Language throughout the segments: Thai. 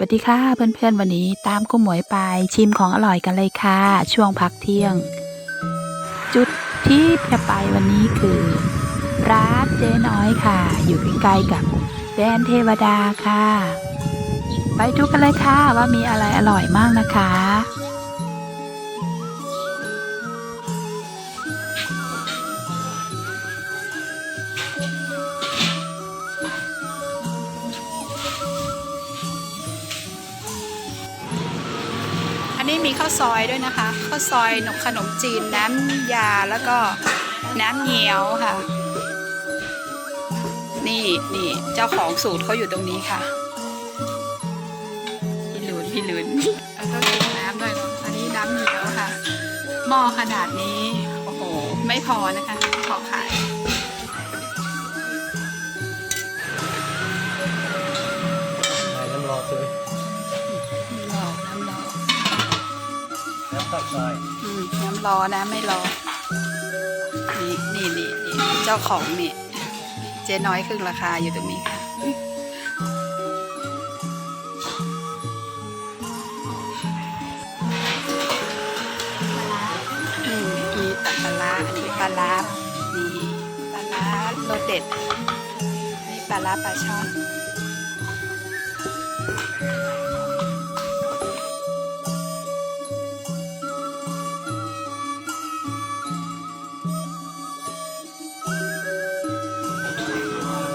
สวัสดีค่ะเพื่อนๆวันนี้ตามกุ้หมวยไปชิมของอร่อยกันเลยค่ะ ช่วงพักเที่ยง จุดที่จะไปวันนี้คือ ร้านเจ๊น้อยค่ะ อยู่ใกล้ๆกับแดนเทวดาค่ะ ไปดูกันเลยค่ะว่ามีอะไรอร่อยมากนะคะ นี้มีข้าวซอยด้วยนะคะ ข้าวซอยนมขนมจีนน้ำยาแล้วก็น้ำเงี้ยวค่ะ นี่นี่เจ้าของสูตรเขาอยู่ตรงนี้ค่ะพี่หลุนพี่หลุนแล้วก็กินน้ำด้วยเนอะอันนี้น้ำเงี้ยวค่ะหม้อขนาดนี้ โอ้โห ไม่พอนะคะไม่พอขาย น้ำตักซอยอืมน้ำรอนะไม่รอ นี่นี่นี่นี่เจ้าของนี่ เจ๊น้อยครึ่งราคาอยู่ตรงนี้ค่ะ อืมมีตับปลาร้าอันนี้ปลาร้านี่ปลาร้ารสเด็ด นี่ปลาร้าปลาช่อน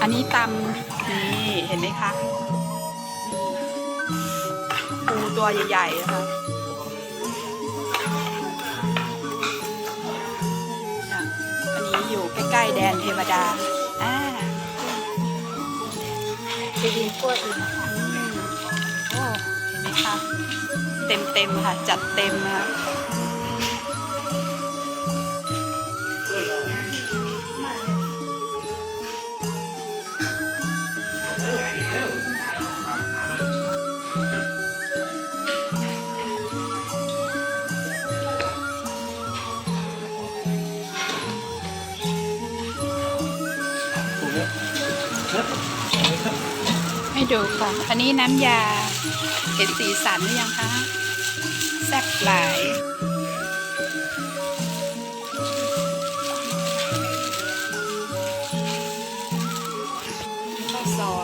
อันนี้ตำนี่เห็นไหมคะปูตัวใหญ่ๆนะคะอันนี้อยู่ใกล้ๆแดนเทวดาอ่าจะยิงพวกอื่นะคะอืมโอ้เห็นไหมคะเต็มๆค่ะ จัดเต็มค่ะ ให้ดูค่ะ อันนี้น้ำยา เห็นสีสันหรือยังคะแซ่บหลายข้าวซอย